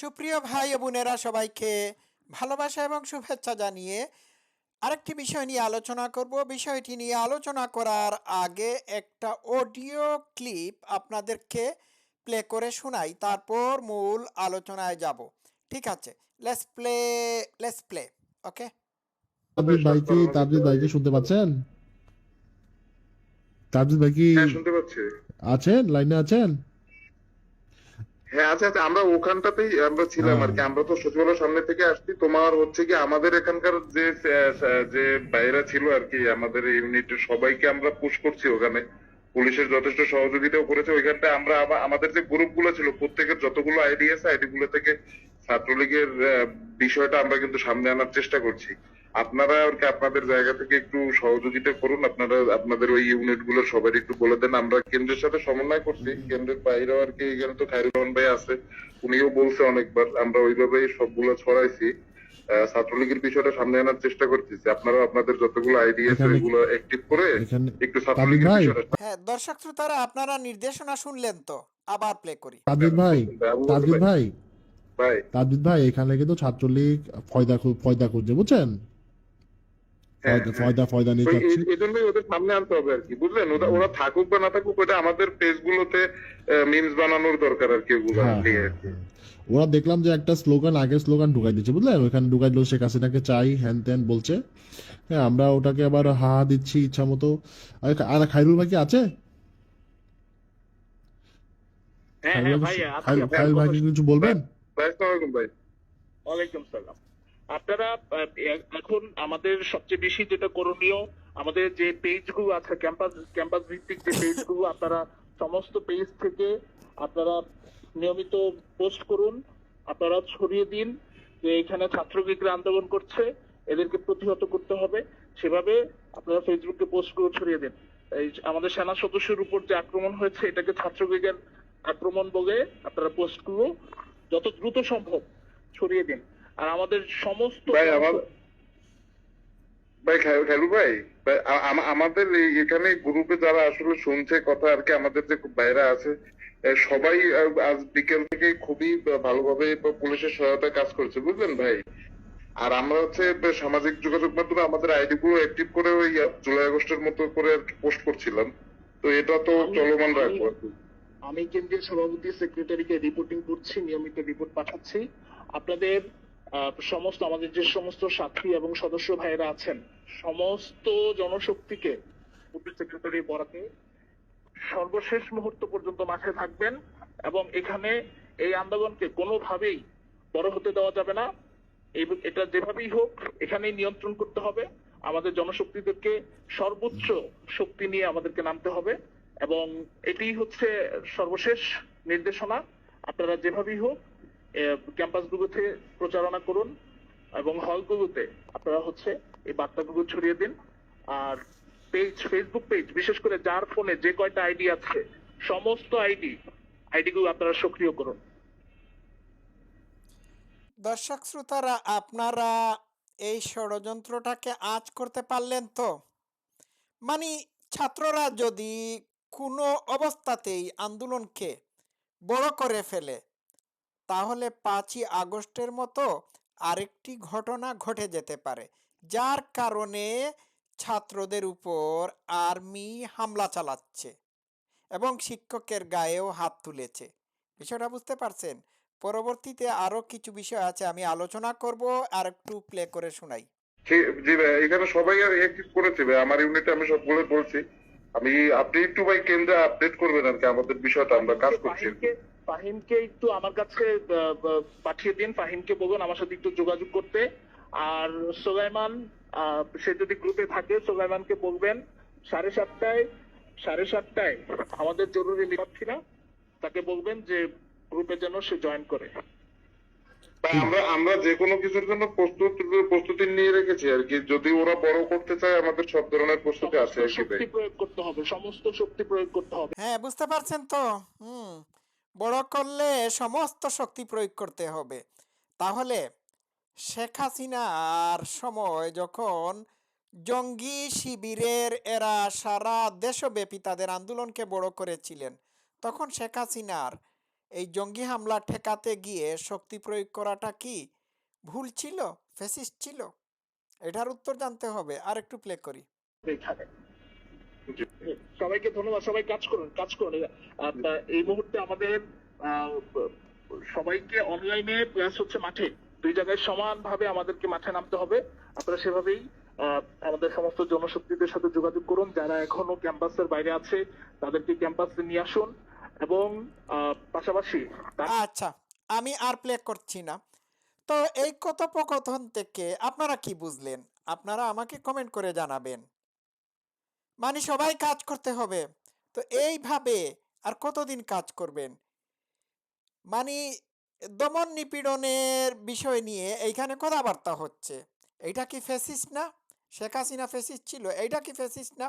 সুপ্রিয় ভাই ও বোনেরা সবাইকে ভালোবাসা এবং শুভেচ্ছা জানিয়ে আরেকটি বিষয় নিয়ে আলোচনা করব। বিষয়টি নিয়ে আলোচনা করার আগে একটা অডিও ক্লিপ আপনাদেরকে প্লে করে শোনাই তারপর মূল আলোচনায় যাব। ঠিক আছে let's play let's play okay Tabjid ভাই কি তাবজিদ ভাই কি শুনতে পাচ্ছেন? তাবজিদ ভাই কি হ্যাঁ শুনতে পাচ্ছি। আছেন? লাইনে আছেন? হ্যাঁ আচ্ছা আচ্ছা আমরা ওখানটাতেই আমরা ছিলাম হ্যাঁ। আর কি আমরা তো সচিবালয়ের সামনে থেকে আসছি। তোমার হচ্ছে কি আমাদের এখানকার যে যে বাইরা ছিল আর কি আমাদের ইউনিটের সবাইকে আমরা পুশ করছি ওখানে। পুলিশের যথেষ্ট সহযোগিতাও করেছে। ওইখানটা আমরা আমা- আমাদের যে গ্রুপগুলো ছিল প্রত্যেকের যতগুলো আইডি আছে আইডি গুলো থেকে ছাত্রলীগের বিষয়টা আমরা কিন্তু সামনে আনার চেষ্টা করছি। আপনারা আর কি আপনাদের জায়গা থেকে একটু সহযোগিতা করুন। আপনারা আপনাদের ওই ইউনিটগুলো সবাই একটু বলে দেন। আমরা কেন্দ্রের সাথে সমন্বয় করছি। কেন্দ্রের বাইরেও আর কি এখানে তো খায়রুল রহমান ভাই আছে। উনিও বলছে অনেকবার আমরা ওইভাবেই সবগুলো ছড়াইছি। ছাত্রলীগের বিষয়টা সামনে আনার চেষ্টা করতেছি। আপনারা আপনাদের যতগুলো আইডি আছে এখানে- অ্যাক্টিভ করে একটু ছাত্রলীগের ভাই। বিষয়টা হ্যাঁ দর্শক শ্রোতারা আপনারা নির্দেশনা শুনলেন তো? আবার প্লে করি। ভাই ভাই। ভাই। তাবজিদ ভাই এখানে কিন্তু ছাত্রলীগ ফয়দা ফয়দা করছে বুঝছেন? ফয়দা হ্যাঁ। ফয়দা ফয়দা নিয়ে যাচ্ছে এই- এই জন্যই ওদের সামনে আনতে হবে আর কি বুঝলেন? ওরা ওরা থাকুক বা না থাকুক ওটা আমাদের পেজ গুলোতে মিমস বানানোর দরকার আর কি ওগুলো হ্যাঁ, হ্যাঁ। হ্যাঁ। ওরা দেখলাম যে একটা স্লোগান আগের স্লোগান ঢুকাই দিচ্ছে বুঝলেন? ওখানে ঢুকাই দিল শেখ হাসিনাকে চাই হ্যান ত্যান বলছে। হ্যাঁ আমরা ওটাকে আবার হা দিচ্ছি ইচ্ছা মতো। আর খাইরুল ভাই কি আছে? হ্যাঁ খাইরুল হ্যাঁ ভাই কিছু বলবেন? ভাই। ওয়ালাইকুম সালাম। আপনারা এখন আমাদের সবচেয়ে বেশি যেটা করণীয়, আমাদের যে পেজগুলো আছে, ক্যাম্পাস ক্যাম্পাস ভিত্তিক যে পেজগুলো, আপনারা সমস্ত পেজ থেকে আপনারা নিয়মিত পোস্ট করুন, আপনারা ছড়িয়ে দিন যে এখানে ছাত্রলীগরা আন্দোলন করছে, এদেরকে প্রতিহত করতে হবে। সেভাবে আপনারা ফেসবুকে পোস্ট করে ছড়িয়ে দিন। এই আমাদের সেনা সদস্যের উপর যে আক্রমণ হয়েছে, এটাকে ছাত্রলীগের আক্রমণ বলে আপনারা পোস্টগুলো যত দ্রুত সম্ভব ছড়িয়ে দিন। আর আমাদের সমস্ত ভাই ভাই আমাদের এখানে গ্রুপে যারা আসলে শুনছে কথা আর কি আমাদের যে বাইরে আছে সবাই আজ বিকেল থেকে খুবই ভালোভাবে পুলিশের সহায়তায় কাজ করছে বুঝলেন ভাই? আর আমরা হচ্ছে সামাজিক যোগাযোগ মাধ্যমে আমাদের আইডি গুলো অ্যাক্টিভ করে ওই জুলাই আগস্টের মতো করে আর কি পোস্ট করছিলাম। তো এটা তো চলমান রাখব। আমি কেন্দ্রীয় সভাপতি সেক্রেটারিকে রিপোর্টিং করছি নিয়মিত রিপোর্ট পাঠাচ্ছি। আপনাদের সমস্ত আমাদের যে সমস্ত সাথী এবং সদস্য ভাইয়েরা আছেন, সমস্ত জনশক্তিকে সেক্রেটারি বরাতে সর্বশেষ মুহূর্ত পর্যন্ত মাঠে থাকবেন এবং এখানে এই আন্দোলনকে কোনোভাবেই বড় হতে দেওয়া যাবে না। এটা যেভাবেই হোক, এখানেই নিয়ন্ত্রণ করতে হবে। আমাদের জনশক্তিদেরকে সর্বোচ্চ শক্তি নিয়ে আমাদেরকে নামতে হবে এবং এটি হচ্ছে সর্বশেষ নির্দেশনা। আপনারা যেভাবেই হোক ক্যাম্পাসগুলোতে প্রচারণা করুন এবং হল হলগুলোতে আপনারা হচ্ছে এই বার্তাগুলো ছড়িয়ে দিন। আর পেজ ফেসবুক পেজ বিশেষ করে যার ফোনে যে কয়টা আইডি আছে, সমস্ত আইডি আইডিগুলো আপনারা সক্রিয় করুন। দর্শক শ্রোতারা, আপনারা এই ষড়যন্ত্রটাকে আঁচ করতে পারলেন তো? মানে ছাত্ররা যদি কোনো অবস্থাতেই আন্দোলনকে বড় করে ফেলে তাহলে পাঁচই আগস্টের মতো আরেকটি ঘটনা ঘটে যেতে পারে যার কারণে ছাত্রদের উপর আর্মি হামলা চালাচ্ছে এবং শিক্ষকের গায়েও হাত তুলেছে। বিষয়টা বুঝতে পারছেন? পরবর্তীতে আরও কিছু বিষয় আছে আমি আলোচনা করব আর একটু প্লে করে শোনাই। জি ভাই এখানে সবাই অ্যাক্টিভ করেছে ভাই আমার ইউনিটে আমি সবগুলো বলছি। আমি আপনি একটু ভাই কেন্দ্রে আপডেট করবেন আর কি আমাদের বিষয়টা আমরা কাজ করছি। আর কি। ফাহিমকে একটু আমার কাছে পাঠিয়ে দিন। ফাহিমকে বলুন আমার সাথে একটু যোগাযোগ করতে। আর সোলাইমান সে যদি গ্রুপে থাকে সোলাইমানকে বলবেন সাড়ে সাতটায় সাড়ে সাতটায় আমাদের জরুরি প্রার্থীরা তাকে বলবেন যে গ্রুপে যেন সে জয়েন করে। আমরা আমরা যে কোনো কিছুর জন্য প্রস্তুত প্রস্তুতি নিয়ে রেখেছি আর কি। যদি ওরা বড় করতে চায় আমাদের সব ধরনের প্রস্তুতি আছে শক্তি প্রয়োগ করতে হবে সমস্ত শক্তি প্রয়োগ করতে হবে। হ্যাঁ বুঝতে পারছেন তো। হুম। বড় করলে সমস্ত শক্তি প্রয়োগ করতে হবে। তাহলে শেখ হাসিনার সময় যখন জঙ্গি শিবিরের এরা সারা দেশব্যাপী তাদের আন্দোলনকে বড় করেছিলেন, তখন শেখ হাসিনার এই জঙ্গি হামলা ঠেকাতে গিয়ে শক্তি প্রয়োগ করাটা কি ভুল ছিল ফেসিস্ট ছিল? এটার উত্তর জানতে হবে। আর একটু প্লে করি সবাইকে ধন্যবাদ, সবাই কাজ করুন কাজ করুন। এই মুহূর্তে আমাদের সবাইকে অনলাইনে প্লাস হচ্ছে মাঠে। দুই জায়গায় সমানভাবে আমাদেরকে মাঠে নামতে হবে। আপনারা সেভাবেই আমাদের সমস্ত জনশক্তিদের সাথে যোগাযোগ করুন। যারা এখনও ক্যাম্পাসের বাইরে আছে, তাদেরকে ক্যাম্পাসে নিয়ে আসুন। এবং পাশাপাশি আচ্ছা আমি আর প্লে করছি না। তো এই কথোপকথন থেকে আপনারা কি বুঝলেন? আপনারা আমাকে কমেন্ট করে জানাবেন। মানে সবাই কাজ করতে হবে। তো এইভাবে আর কতদিন কাজ করবেন? মানে দমন নিপীড়নের বিষয় নিয়ে এইখানে কথাবার্তা হচ্ছে। এইটা কি ফেসিস্ট না? শেখ হাসিনা ফেসিস্ট ছিল, এইটা কি ফেসিস না?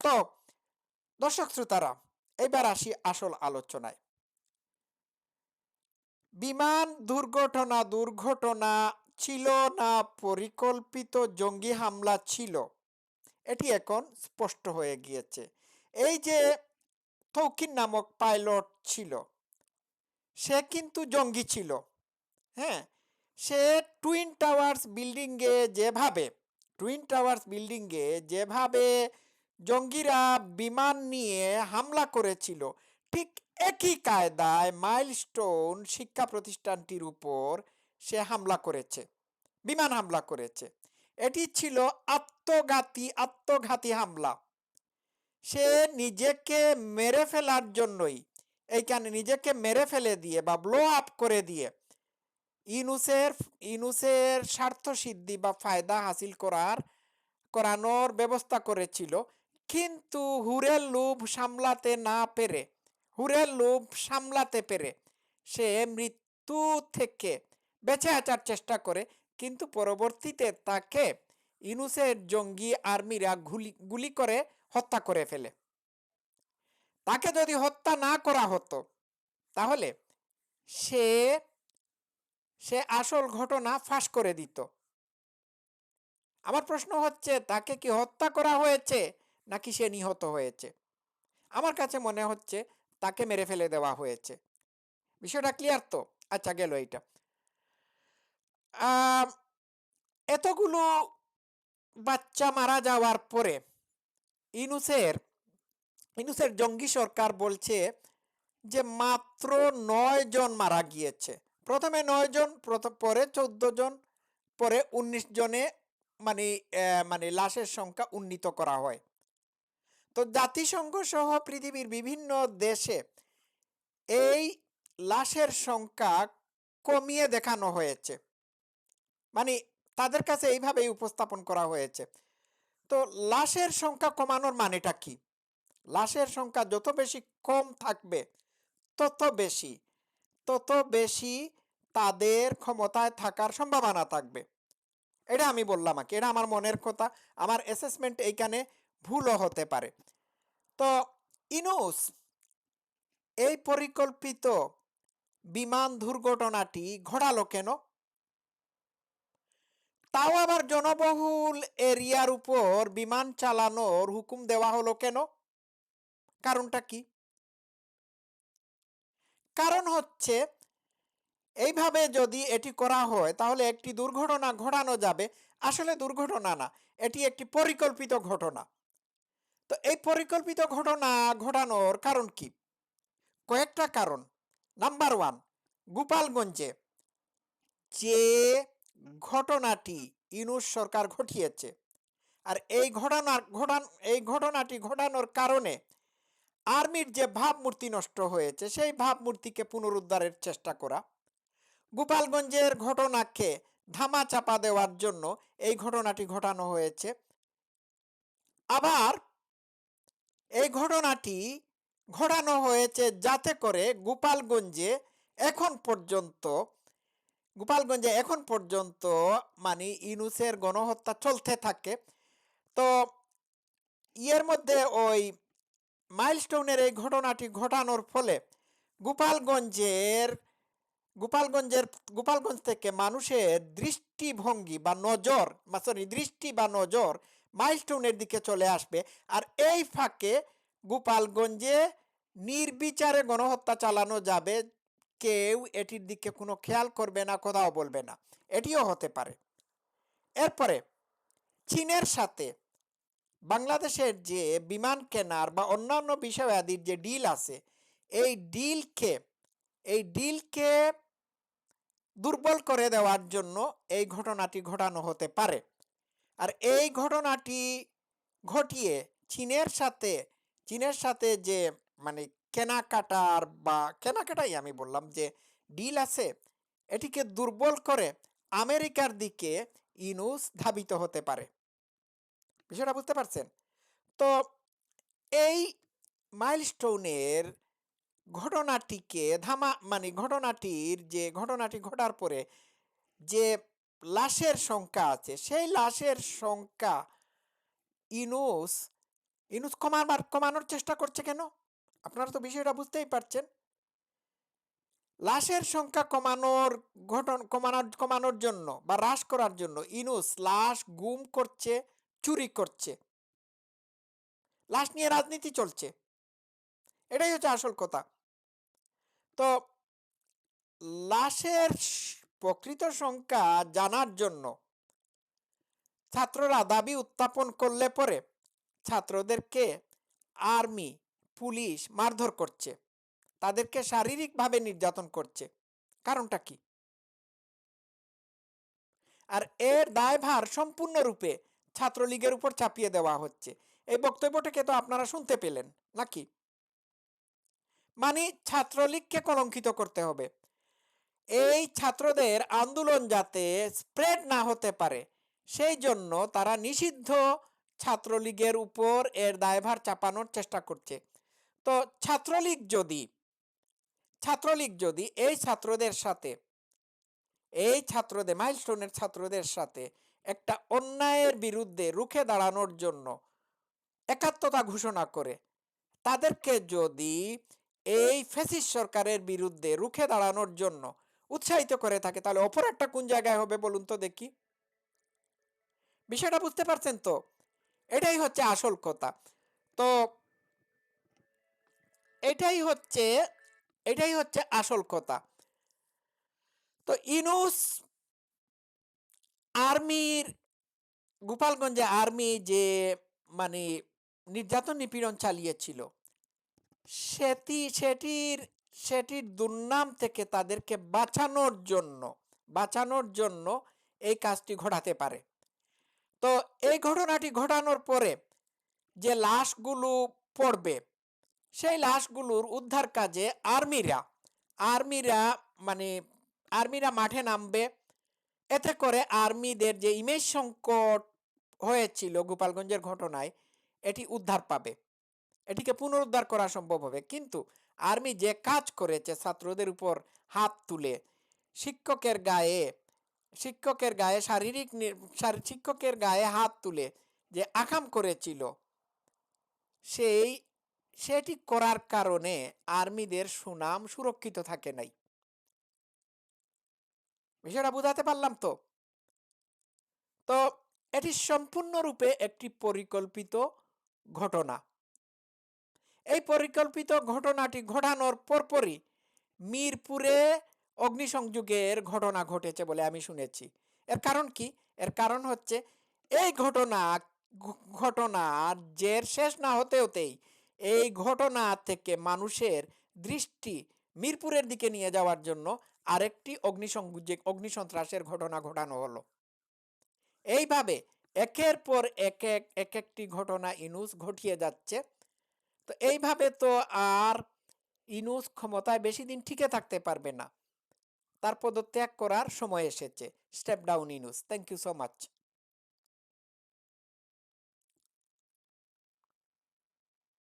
তো দর্শক শ্রোতারা, এবার আসি আসল আলোচনায়। বিমান দুর্ঘটনা দুর্ঘটনা ছিল না, পরিকল্পিত জঙ্গি হামলা ছিল। এটি এখন স্পষ্ট হয়ে গিয়েছে। এই যে তৌকিন নামক পাইলট ছিল সে কিন্তু জঙ্গি ছিল হ্যাঁ? সে টুইন টাওয়ার্স বিল্ডিংয়ে যেভাবে টুইন টাওয়ার্স বিল্ডিংয়ে যেভাবে জঙ্গিরা বিমান নিয়ে হামলা করেছিল ঠিক একই কায়দায় মাইলস্টোন শিক্ষা প্রতিষ্ঠানটির উপর সে হামলা করেছে বিমান হামলা করেছে। এটি ছিল আত্মঘাতী আত্মঘাতী হামলা। সে নিজেকে মেরে ফেলার জন্যই, এইখানে নিজেকে মেরে ফেলে দিয়ে বা ব্লো আপ করে দিয়ে ইনুসের ইনুসের স্বার্থ সিদ্ধি বা ফায়দা হাসিল করার, করানোর ব্যবস্থা করেছিল। কিন্তু হুরের লোভ সামলাতে না পেরে, হুরের লোভ সামলাতে পেরে সে মৃত্যু থেকে বেঁচে আসার চেষ্টা করে, কিন্তু পরবর্তীতে তাকে ইনুসের জঙ্গি আর্মিরা গুলি গুলি করে হত্যা করে ফেলে। তাকে যদি হত্যা না করা হতো, তাহলে সে সে আসল ঘটনা ফাঁস করে দিত। আমার প্রশ্ন হচ্ছে, তাকে কি হত্যা করা হয়েছে নাকি সে নিহত হয়েছে? আমার কাছে মনে হচ্ছে, তাকে মেরে ফেলে দেওয়া হয়েছে। বিষয়টা ক্লিয়ার তো? আচ্ছা গেল এইটা। এতগুলো বাচ্চা মারা যাওয়ার পরে ইনুসের ইনুসের জঙ্গি সরকার বলছে যে মাত্র নয় জন মারা গিয়েছে। প্রথমে নয় জন পরে চোদ্দ জন, পরে উনিশ জনে মানে মানে লাশের সংখ্যা উন্নীত করা হয়। তো জাতিসংঘ সহ পৃথিবীর বিভিন্ন দেশে এই লাশের সংখ্যা কমিয়ে দেখানো হয়েছে। মানে তাদের কাছে এইভাবেই উপস্থাপন করা হয়েছে। তো লাশের সংখ্যা কমানোর মানেটা কি? লাশের সংখ্যা যত বেশি কম থাকবে, তত বেশি তত বেশি তাদের ক্ষমতায় থাকার সম্ভাবনা থাকবে। এটা আমি বললাম আর এটা আমার মনের কথা, আমার অ্যাসেসমেন্ট এইখানে ভুলও হতে পারে। তো ইনুস, এই পরিকল্পিত বিমান দুর্ঘটনাটি ঘটালো কেন? তাও আবার জনবহুল এরিয়ার উপর বিমান চালানোর হুকুম দেওয়া হলো কেন? কারণটা কি? কারণ হচ্ছে, এইভাবে যদি এটি করা হয়, তাহলে একটি দুর্ঘটনা ঘটানো যাবে। আসলে দুর্ঘটনা না, এটি একটি পরিকল্পিত ঘটনা। তো এই পরিকল্পিত ঘটনা ঘটানোর কারণ কি? কয়েকটা কারণ। নাম্বার ওয়ান, গোপালগঞ্জে যে ঘটনাটি ইউনুস সরকার ঘটিয়েছে। আর এই ঘটনার ঘটান, এই ঘটনাটি ঘটানোর কারণে আর্মির যে ভাবমূর্তি নষ্ট হয়েছে, সেই ভাবমূর্তিকে পুনরুদ্ধারের চেষ্টা করা। গোপালগঞ্জের ঘটনাকে ধামা চাপা দেওয়ার জন্য এই ঘটনাটি ঘটানো হয়েছে। আবার এই ঘটনাটি ঘটানো হয়েছে যাতে করে গোপালগঞ্জে এখন পর্যন্ত গোপালগঞ্জে এখন পর্যন্ত মানে ইনুসের গণহত্যা চলতে থাকে। তো ইয়ের মধ্যে ওই মাইলস্টোনের এই ঘটনাটি ঘটানোর ফলে গোপালগঞ্জের গোপালগঞ্জের, গোপালগঞ্জ থেকে মানুষের দৃষ্টিভঙ্গি বা নজর সরি দৃষ্টি বা নজর মাইলস্টোনের দিকে চলে আসবে। আর এই ফাঁকে গোপালগঞ্জে নির্বিচারে গণহত্যা চালানো যাবে। কেউ এটির দিকে কোনো খেয়াল করবে না, কোথাও বলবে না। এটিও হতে পারে। এরপরে, চীনের সাথে বাংলাদেশের যে বিমান কেনার বা অন্যান্য বিষয়াদির যে ডিল আছে, এই ডিলকে এই ডিলকে দুর্বল করে দেওয়ার জন্য এই ঘটনাটি ঘটানো হতে পারে। আর এই ঘটনাটি ঘটিয়ে চীনের সাথে চীনের সাথে যে মানে কেনাকাটার বা কেনাকাটাই আমি বললাম যে ডিল আছে, এটিকে দুর্বল করে আমেরিকার দিকে ইনুস ধাবিত হতে পারে। বিষয়টা বুঝতে পারছেন? তো এই মাইলস্টোনের ঘটনাটিকে ধামা মানে ঘটনাটির যে, ঘটনাটি ঘটার পরে যে লাশের সংখ্যা আছে, সেই লাশের সংখ্যা ইনুস ইনুস কমাবার কমানোর চেষ্টা করছে কেন? আপনারা তো বিষয়টা বুঝতেই পারছেন। লাশের সংখ্যা কমানোর ঘটন কমানোর কমানোর জন্য বা হ্রাস করার জন্য ইনুস লাশ গুম করছে, চুরি করছে। লাশ নিয়ে রাজনীতি চলছে। এটাই হচ্ছে আসল কথা। তো লাশের প্রকৃত সংখ্যা জানার জন্য ছাত্ররা দাবি উত্থাপন করলে পরে ছাত্রদেরকে আর্মি পুলিশ মারধর করছে। তাদেরকে শারীরিকভাবে নির্যাতন করছে। কারণটা কি? আর এর দায়ভার সম্পূর্ণরূপে ছাত্রলীগের উপর চাপিয়ে দেওয়া হচ্ছে। এই বক্তব্যটাকে তো আপনারা শুনতে পেলেন, নাকি? মানে ছাত্রলীগকে কলঙ্কিত করতে হবে। এই ছাত্রদের আন্দোলন যাতে স্প্রেড না হতে পারে, সেই জন্য তারা নিষিদ্ধ ছাত্রলীগের উপর এর দায়ভার চাপানোর চেষ্টা করছে। তো ছাত্রলীগ যদি ছাত্রলীগ যদি এই ছাত্রদের সাথে, এই ছাত্রদের মাইলস্টোনের ছাত্রদের সাথে একটা অন্যায়ের বিরুদ্ধে রুখে দাঁড়ানোর জন্য একাত্মতা ঘোষণা করে, তাদেরকে যদি এই ফেসিস সরকারের বিরুদ্ধে রুখে দাঁড়ানোর জন্য উৎসাহিত করে থাকে, তাহলে অপরাধটা কোন জায়গায় হবে বলুন তো দেখি? বিষয়টা বুঝতে পারছেন তো? এটাই হচ্ছে আসল কথা। তো এটাই হচ্ছে এটাই হচ্ছে আসল কথা। তো ইনুস আর্মির, গোপালগঞ্জে আর্মি যে মানে নির্যাতন নিপীড়ন চালিয়েছিল, সেটি, সেটির সেটির দুর্নাম থেকে তাদেরকে বাঁচানোর জন্য বাঁচানোর জন্য এই কাজটি ঘটাতে পারে। তো এই ঘটনাটি ঘটানোর পরে যে লাশগুলো পড়বে সেই লাশগুলোর উদ্ধার কাজে আর্মিরা আর্মিরা মানে আর্মিরা মাঠে নামবে। এতে করে আর্মিদের যে ইমেজ সংকট হয়েছিল গোপালগঞ্জের ঘটনায়, এটি উদ্ধার পাবে। এটিকে পুনরুদ্ধার করা সম্ভব হবে। কিন্তু আর্মি যে কাজ করেছে ছাত্রদের উপর হাত তুলে, শিক্ষকের গায়ে শিক্ষকের গায়ে শারীরিক শিক্ষকের গায়ে হাত তুলে যে আকাম করেছিল, সেই সেটি করার কারণে আর্মিদের সুনাম সুরক্ষিত থাকে নাই। বিষয়টা বোঝাতে পারলাম তো? তো, এটি সম্পূর্ণরূপে একটি পরিকল্পিত ঘটনা। এই পরিকল্পিত ঘটনাটি ঘটানোর পরপরই মিরপুরে অগ্নিসংযোগের ঘটনা ঘটেছে বলে আমি শুনেছি। এর কারণ কি? এর কারণ হচ্ছে, এই ঘটনা ঘটনার জের শেষ না হতে হতেই এই ঘটনা থেকে মানুষের দৃষ্টি মিরপুরের দিকে নিয়ে যাওয়ার জন্য আরেকটি অগ্নিসংযোগ অগ্নিসন্ত্রাসের ঘটনা ঘটানো হলো। এইভাবে একের পর এক এক এক একটি ঘটনা ইনুস ঘটিয়ে যাচ্ছে। তো এইভাবে তো আর ইনুস ক্ষমতায় বেশি দিন টিকে থাকতে পারবে না। তার পদত্যাগ করার সময় এসেছে। Step down Yunus. Thank you so much.